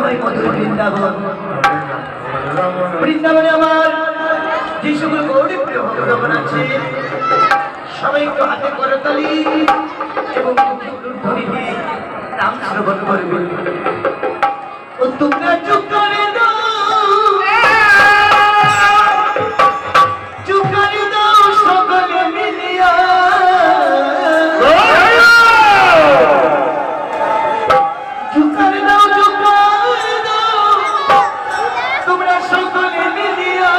হয় হয় বৃন্দাবন বৃন্দাবনে আমার যে সকল গৌরী প্রিয় ভক্তগণ আছে সবাই একটু হাতে করতালি এবং নাম শ্রবণ করবে ও তোমরা চুপ সকলে মিলিয়া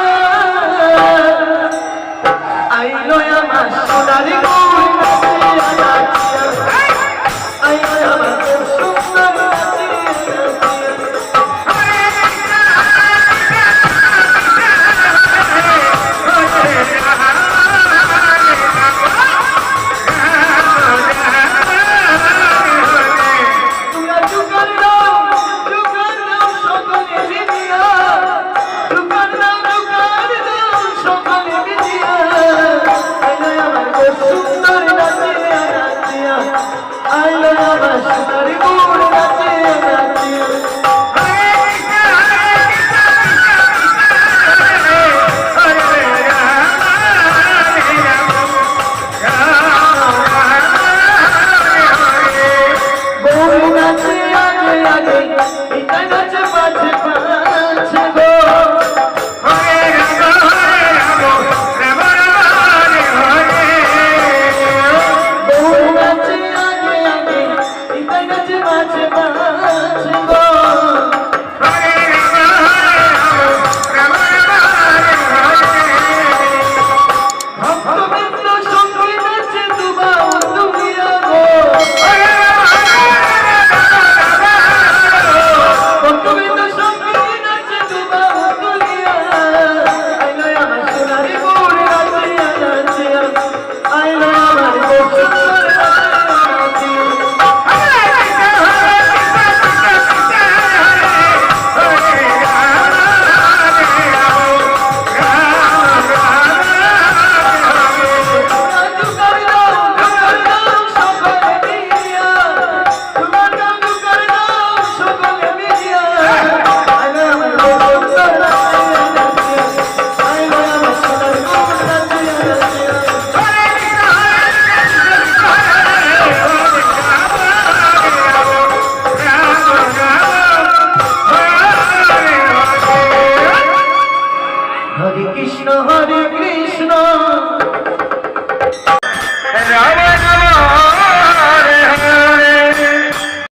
আইলো আমার সোনার গো Thank you.